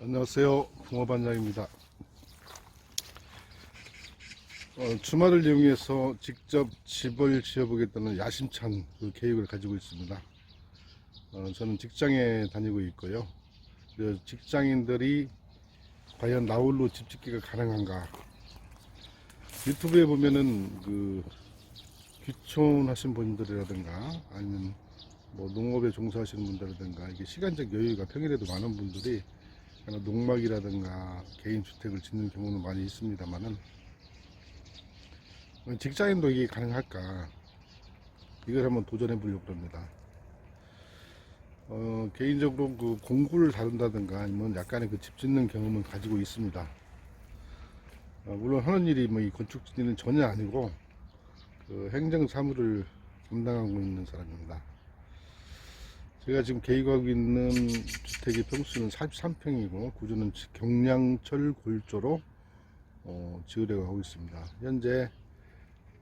안녕하세요. 붕어반장입니다. 어, 주말을 이용해서 직접 집을 지어보겠다는 야심찬 그 계획을 가지고 있습니다. 어, 저는 직장에 다니고 있고요. 직장인들이 과연 나홀로 집 짓기가 가능한가? 유튜브에 보면은 그 귀촌하신 분들이라든가 아니면 뭐 농업에 종사하시는 분들이라든가 이게 시간적 여유가 평일에도 많은 분들이 농막이라든가 개인 주택을 짓는 경우는 많이 있습니다만은 직장인도 이게 가능할까 이걸 한번 도전해 보려고 합니다. 어, 개인적으로 그 공구를 다룬다든가 아니면 약간의 그 집 짓는 경험은 가지고 있습니다. 어, 물론 하는 일이 뭐 이 건축 짓는 전혀 아니고 그 행정 사무를 담당하고 있는 사람입니다. 제가 지금 계획하고 있는 주택의 평수는 43평이고 구조는 경량철 골조로 어, 지으려고 하고 있습니다. 현재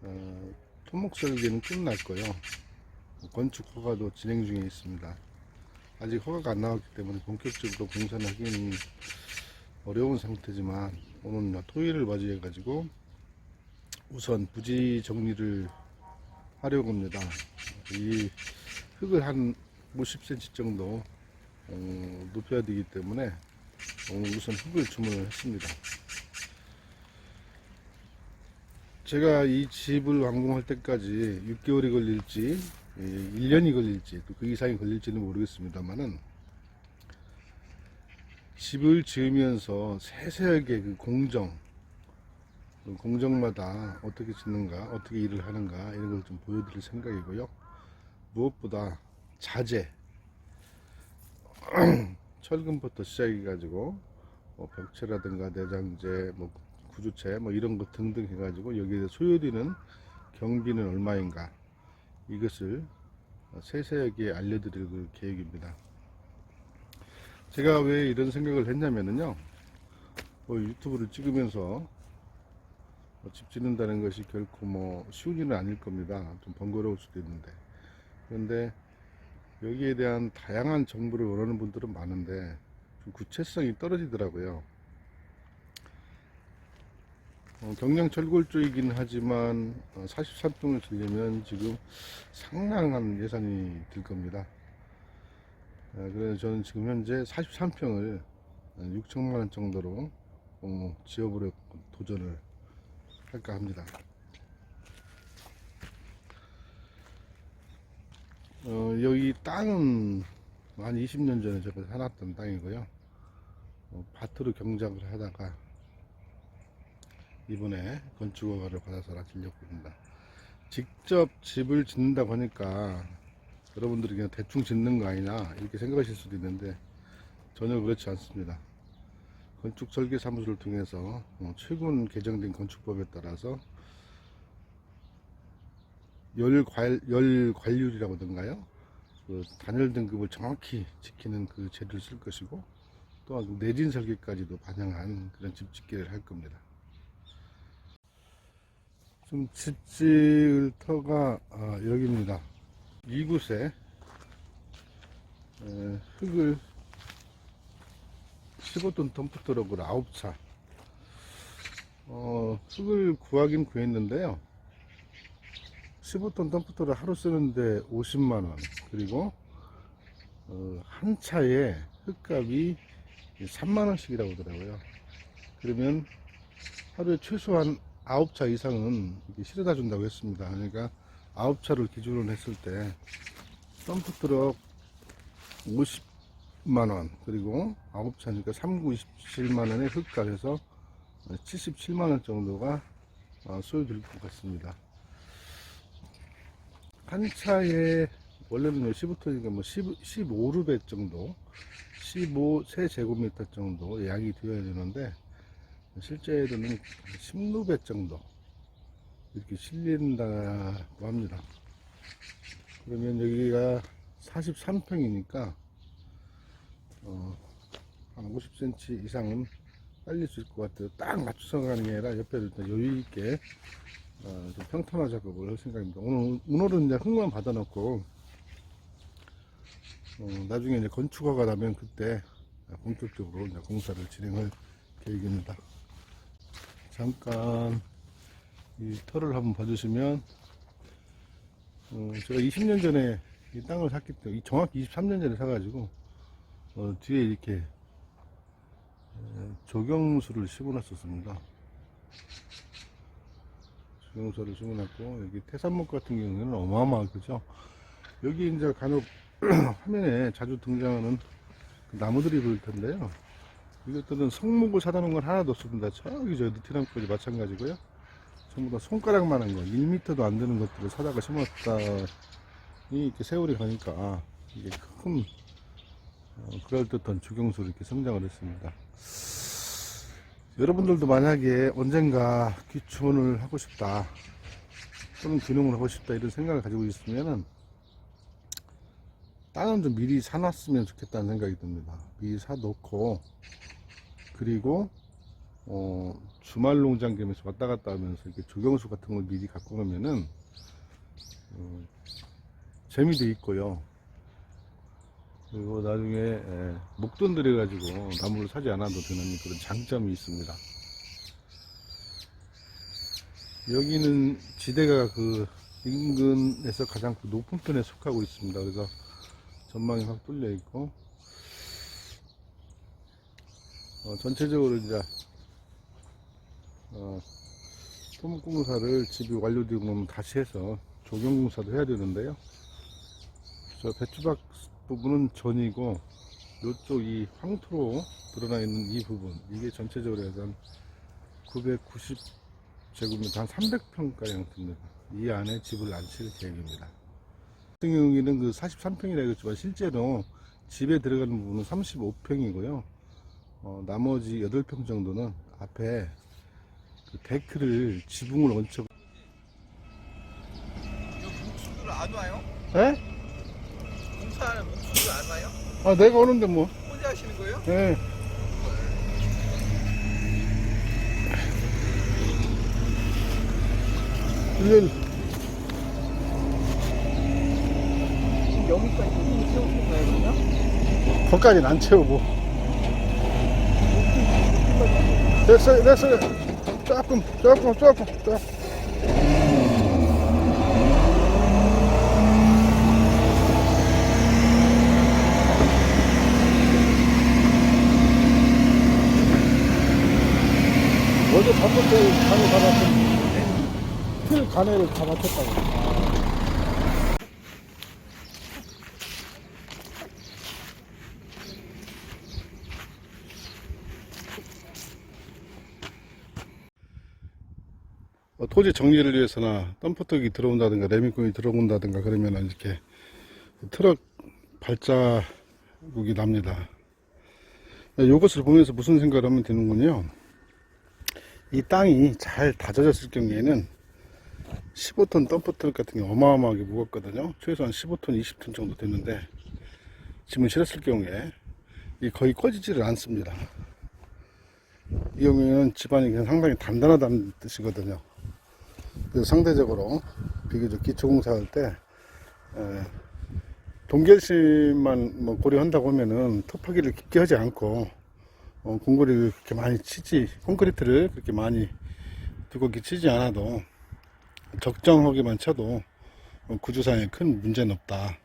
어, 토목 설계는 끝났고요. 건축 허가도 진행 중에 있습니다. 아직 허가가 안 나왔기 때문에 본격적으로 공사를 하기는 어려운 상태지만 오늘 토요일을 맞이해 가지고 우선 부지 정리를 하려고 합니다. 이 흙을 한 50cm 정도 어, 높여야 되기 때문에 오늘 우선 흙을 주문을 했습니다. 제가 이 집을 완공할 때까지 6개월이 걸릴지 1년이 걸릴지 또 그 이상이 걸릴지는 모르겠습니다만은 집을 지으면서 세세하게 그 공정 그 공정마다 어떻게 짓는가 어떻게 일을 하는가 이런 걸 좀 보여드릴 생각이고요 무엇보다 자재 철근부터 시작해 가지고 뭐 벽체라든가 내장재 뭐 구조체 뭐 이런 것 등등 해 가지고 여기에 소요되는 경비는 얼마인가? 이것을 세세하게 알려드릴 그 계획입니다. 제가 왜 이런 생각을 했냐면은요 뭐 유튜브를 찍으면서 뭐집 짓는다는 것이 결코 뭐 쉬운 일은 아닐 겁니다. 좀 번거로울 수도 있는데. 그런데 여기에 대한 다양한 정보를 원하는 분들은 많은데 좀 구체성이 떨어지더라고요. 어, 경량 철골조이긴 하지만 어, 43평을 지려면 지금 상당한 예산이 들 겁니다. 어, 그래서 저는 지금 현재 43평을 6천만 원 정도로 어, 지어보려 도전을 할까 합니다. 어, 여기 땅은 한 20년 전에 제가 사놨던 땅이고요. 어, 밭으로 경작을 하다가 이번에 건축허가를 받아서 합니다. 직접 집을 짓는다고 하니까 여러분들이 그냥 대충 짓는 거 아니냐 이렇게 생각하실 수도 있는데 전혀 그렇지 않습니다. 건축 설계 사무소를 통해서 어, 최근 개정된 건축법에 따라서 열 관, 열 관률이라고 하던가요? 그 단열 등급을 정확히 지키는 그 재료를 쓸 것이고 또한 내진 설계까지도 반영한 그런 집 짓기를 할 겁니다. 좀 집지을 터가 아, 여기입니다. 이곳에 에, 흙을 15톤 덤프트럭으로 9차 어, 흙을 구하긴 구했는데요. 15톤 덤프트를 하루 쓰는데 50만원. 그리고 어, 한 차에 흙값이 3만원씩이라고 하더라고요. 그러면 하루에 최소한 9차 이상은 실어다 준다고 했습니다. 그러니까 9차를 기준으로 했을 때 덤프트럭 50만원 그리고 9차니까 39, 27만원의 흙값에서 77만원 정도가 어, 소요될 것 같습니다 한 차에 원래는 15톤이니까 뭐 15, 15루베 정도 15 세제곱미터 정도 양이 되어야 되는데 실제로는 16루베 정도 이렇게 실린다고 합니다. 그러면 여기가 43평이니까 어, 한 50cm 이상은 빨릴 수 있을 것 같아요. 딱 맞춰서 가는 게 아니라 옆에도 여유 있게 어, 좀 평탄화 작업을 할 생각입니다. 오늘, 오늘은 이제 흙만 받아놓고, 어, 나중에 이제 건축화가 나면 그때 본격적으로 이제 공사를 진행할 계획입니다. 잠깐 이 터를 한번 봐주시면 어, 제가 20년 전에 이 땅을 샀기 때문에 정확히 23년 전에 사가지고 어, 뒤에 이렇게 에, 조경수를 심어놨었습니다. 조경수를 심어놨고 여기 태산목 같은 경우에는 어마어마하죠. 여기 이제 간혹 화면에 자주 등장하는 그 나무들이 보일 텐데요. 이것들은 성목을 사다 놓은 건 하나도 없습니다. 저기 저 느티나무까지 마찬가지고요. 전부 다 손가락만 한 거, 1m도 안 되는 것들을 사다가 심었다니 이렇게 세월이 가니까 이게 큰 어, 그럴듯한 주경수로 이렇게 성장을 했습니다. 여러분들도 만약에 언젠가 귀촌을 하고 싶다 또는 귀농을 하고 싶다 이런 생각을 가지고 있으면은 땅은 좀 미리 사놨으면 좋겠다는 생각이 듭니다. 미리 사놓고 그리고 어, 주말 농장 겸해서 왔다 갔다 하면서 이렇게 조경수 같은 걸 미리 갖고 오면은 어, 재미도 있고요. 그리고 나중에 에, 목돈 들여가지고 나무를 사지 않아도 되는 그런 장점이 있습니다. 여기는 지대가 그 인근에서 가장 그 높은 편에 속하고 있습니다. 그래서 전망이 확 뚫려 있고 어, 전체적으로 이제 어, 토목공사를 집이 완료되고 나면 다시 해서 조경공사도 해야 되는데요. 저 배추박 부분은 전이고 이쪽 이 황토로 드러나 있는 이 부분 이게 전체적으로 해서 한 990 제곱미터 한 300평가량 됩니다. 이 안에 집을 안칠 계획입니다. 같은 경우에는 그 43평이라 했지만 실제로 집에 들어가는 부분은 35평이고요. 어, 나머지 8평 정도는 앞에 그 데크를 지붕을 얹혀 아 내가 오는데 뭐 혼자 하시는 거예요? 예. 일년 지금 여기까지 이 채우신 거예요, 그냥? 거기까지는 안 채우고 됐어요 됐어요 조금 조금 조금 조금 어제 밥부터 간을 다 맞췄는데 틀 간을 다 맞췄다고 어, 토지 정리를 위해서나 덤프트럭이 들어온다든가 레미콘이 들어온다든가 그러면 이렇게 트럭 발자국이 납니다. 이것을 보면서 무슨 생각을 하면 되는군요. 이 땅이 잘 다져졌을 경우에는 15톤 덤프트럭 같은 게 어마어마하게 무겁거든요. 최소한 15톤, 20톤 정도 되는데 짐을 실었을 경우에 이 거의 꺼지지를 않습니다. 이 경우에는 집안이 그냥 상당히 단단하다는 뜻이거든요. 그래서 상대적으로 비교적 기초공사 할때 동결심만 뭐 고려한다고 하면은 토파기를 깊게 하지 않고 어, 공구리를 그렇게 많이 치지 콘크리트를 그렇게 많이 두껍게 치지 않아도 적정하게만 쳐도 어, 구조상에 큰 문제는 없다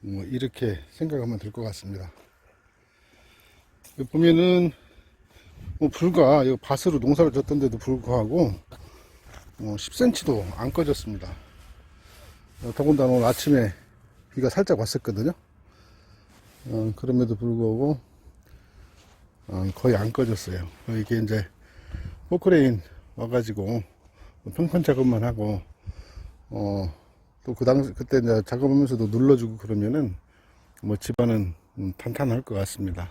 뭐 이렇게 생각하면 될 것 같습니다 보면은 뭐 불과 이거 밭으로 농사를 졌던데도 불구하고 어, 10cm도 안 꺼졌습니다. 어, 더군다나 오늘 아침에 비가 살짝 왔었거든요. 어, 그럼에도 불구하고 어, 거의 안 꺼졌어요. 어, 이게 이제 포크레인 와가지고 평판 작업만 하고 어, 또 그 당시 그때 이제 작업하면서도 눌러주고 그러면은 뭐 집안은 음, 탄탄할 것 같습니다.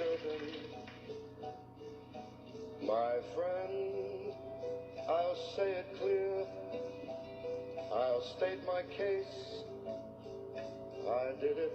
children. My friend, I'll say it clear. I'll state my case. I did it